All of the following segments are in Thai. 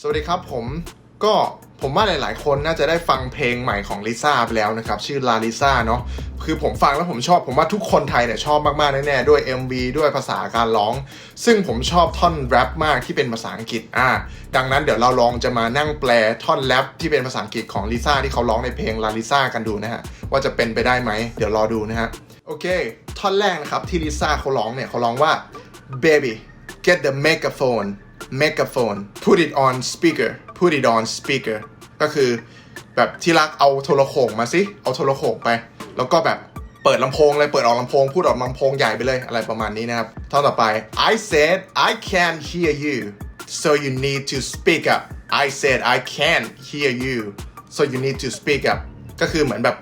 สวัสดีครับผมก็ผมว่าหลาย ๆ คนน่าจะได้ฟังเพลงใหม่ของลิซ่าไปแล้วนะครับ ชื่อลาลิซ่าเนาะคือผมฟังแล้วผมชอบผมว่าทุกคนไทยเนี่ยชอบมาก ๆ แน่ ๆ ด้วย MV ด้วยภาษาการร้อง ซึ่งผมชอบท่อนแรปมากที่เป็นภาษาอังกฤษอ่าดังนั้นเดี๋ยวเราลองจะมานั่งแปลท่อนแรปที่เป็นภาษาอังกฤษของลิซ่าที่เขาร้องในเพลงลาลิซ่ากันดูนะฮะว่าจะเป็นไปได้ไหมเดี๋ยวรอดูนะฮะโอเค ท่อนแรกนะครับที่ลิซ่าเขาร้องเนี่ยเขาร้องว่า baby get the megaphone megaphone put it on speaker put it on speaker ก็คือแบบที่รักเอาโทรโขงมาสิเอาโทรโขงไป แล้วก็แบบเปิดลำโพงเลยเปิดออกลำโพง พูดออกลำโพงใหญ่ไปเลยอะไรประมาณนี้นะครับท่อนต่อไป I said I can't hear you so you need to speak up I said I can't hear you so you need to speak up ก็คือเหมือนแบบ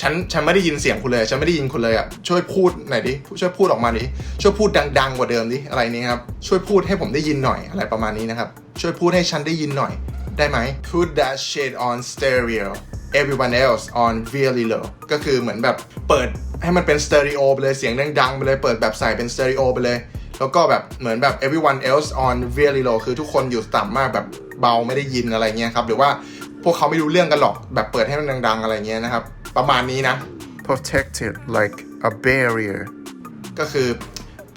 ฉันฉันไม่ได้ยินเสียงคุณเลย ฉันไม่ได้ยินคุณเลยอะช่วยพูดหน่อยดิช่วยพูดออกมาดิช่วยพูดดัง ๆ กว่าเดิมดิอะไรนี้ครับช่วยพูดให้ผมได้ยินหน่อยอะไรประมาณนี้นะครับช่วยพูดให้ฉันได้ยินหน่อย ได้ไหม Put that shit on stereo everyone else on really low ก็คือเหมือนแบบเปิดให้มันเป็นสเตอริโอไปเลยเสียงดังๆไปเลยเปิดแบบใส่เป็นสเตอริโอไปเลย แล้วก็แบบเหมือนแบบ everyone else on really low คือทุกคนอยู่ต่ำมากแบบเบาไม่ได้ยินอะไรเงี้ยครับหรือว่าพวกเขาไม่รู้เรื่องกันหรอกแบบเปิดให้มันดัง ๆ อะไรเงี้ยนะครับ ประมาณนี้นะ protected like a barrier ก็คือ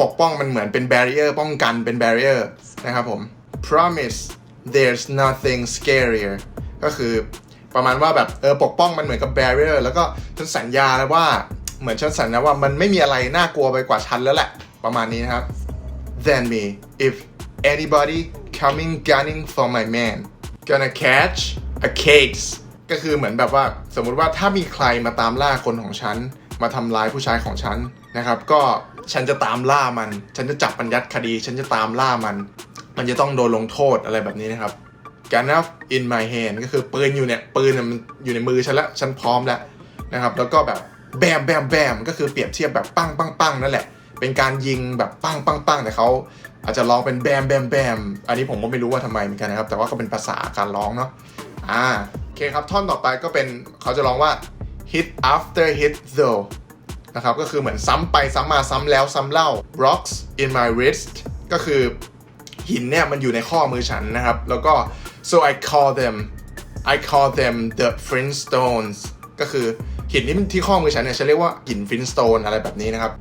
ปกป้องมันเหมือนเป็น barrier ป้องกันเป็น barrier นะครับผม promise there's nothing scarier ก็คือประมาณว่าแบบเออปกป้องมันเหมือนกับ barrier แล้วก็ฉันสัญญาแล้วว่าเหมือนฉันสัญญาว่ามันไม่มีอะไรน่ากลัวไปกว่าฉันแล้วแหละ ประมาณนี้นะครับ than me if anybody coming gunning for my man gonna catch a case ก็คือเหมือนแบบว่าสมมุติว่าถ้ามีใครมาตามล่าคนของฉัน มาทำร้ายผู้ชายของฉันนะครับ ก็ฉันจะตามล่ามัน ฉันจะจับมันยัดคดี ฉันจะตามล่ามัน มันจะต้องโดนลงโทษอะไรแบบนี้นะครับ gun up in my hand ก็คือปืนอยู่เนี่ยปืนมันอยู่ในมือฉันแล้วฉันพร้อมแล้วนะครับ แล้วก็แบบแบมแบมแบมก็คือเปรียบเทียบแบบปังปังปังนั่นแหละ เป็นการยิงแบบปังปังปังแต่เขาอาจจะร้องเป็นแบมแบมแบมอันนี้ผมก็ไม่รู้ว่าทำไมเหมือนกันนะครับ แต่ว่าก็เป็นภาษาการร้องเนาะอ่า เคครับ ท่อนต่อไปก็เป็นเขาจะร้องว่า hit after hit though นะครับ ก็คือเหมือนซ้ำไปซ้ำมาซ้ำแล้วซ้ำเล่า rocks in my wrist ก็คือหินเนี่ยมันอยู่ในข้อมือฉันนะครับ แล้วก็ so I call them I call them the Flintstones ก็คือหินที่ที่ข้อมือฉันเนี่ยฉันเรียกว่าหิน Flintstone อะไรแบบนี้นะครับ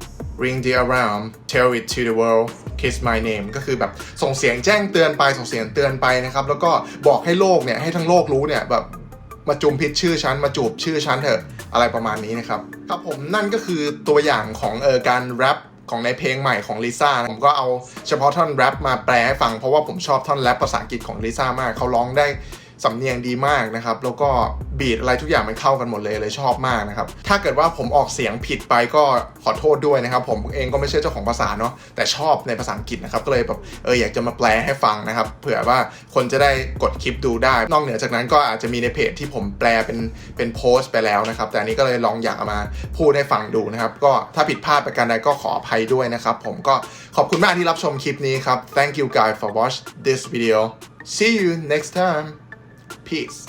ring the alarm tell it to the world kiss my name ก็คือแบบส่งเสียงแจ้งเตือนไปส่งเสียงเตือนไปนะครับ แล้วก็บอกให้โลกเนี่ยให้ทั้งโลกรู้เนี่ยแบบ มาจุมพิษชื่อฉันมาจูบชื่อฉันเถอะอะไรประมาณนี้นะครับครับผมนั่นก็คือตัวอย่างของเออการแรปของในเพลงใหม่ของลิซ่าผมก็เอาเฉพาะท่อนแรปมาแปลให้ฟังเพราะว่าผมชอบท่อนแรปภาษาอังกฤษของลิซ่ามากเขาร้องได้ สำเนียงดีมากนะครับ แล้วก็บีทอะไรทุกอย่างมันเข้ากันหมดเลยเลยชอบมากนะครับ ถ้าเกิดว่าผมออกเสียงผิดไปก็ขอโทษด้วยนะครับ ผมเองก็ไม่ใช่เจ้าของภาษาเนาะแต่ชอบในภาษาอังกฤษนะครับ ก็เลยแบบเอออยากจะมาแปลให้ฟังนะครับ เผื่อว่าคนจะได้กดคลิปดูได้ นอกเหนือจากนั้นก็อาจจะมีในเพจที่ผมแปลเป็นเป็นโพสต์ไปแล้วนะครับ แต่อันนี้ก็เลยลองอยากเอามาพูดให้ฟังดูนะครับ ก็ถ้าผิดพลาดประการใดก็ขออภัยด้วยนะครับ ผมก็ขอบคุณมากที่รับชมคลิปนี้ครับ thank you guys for watch this video see you next time peace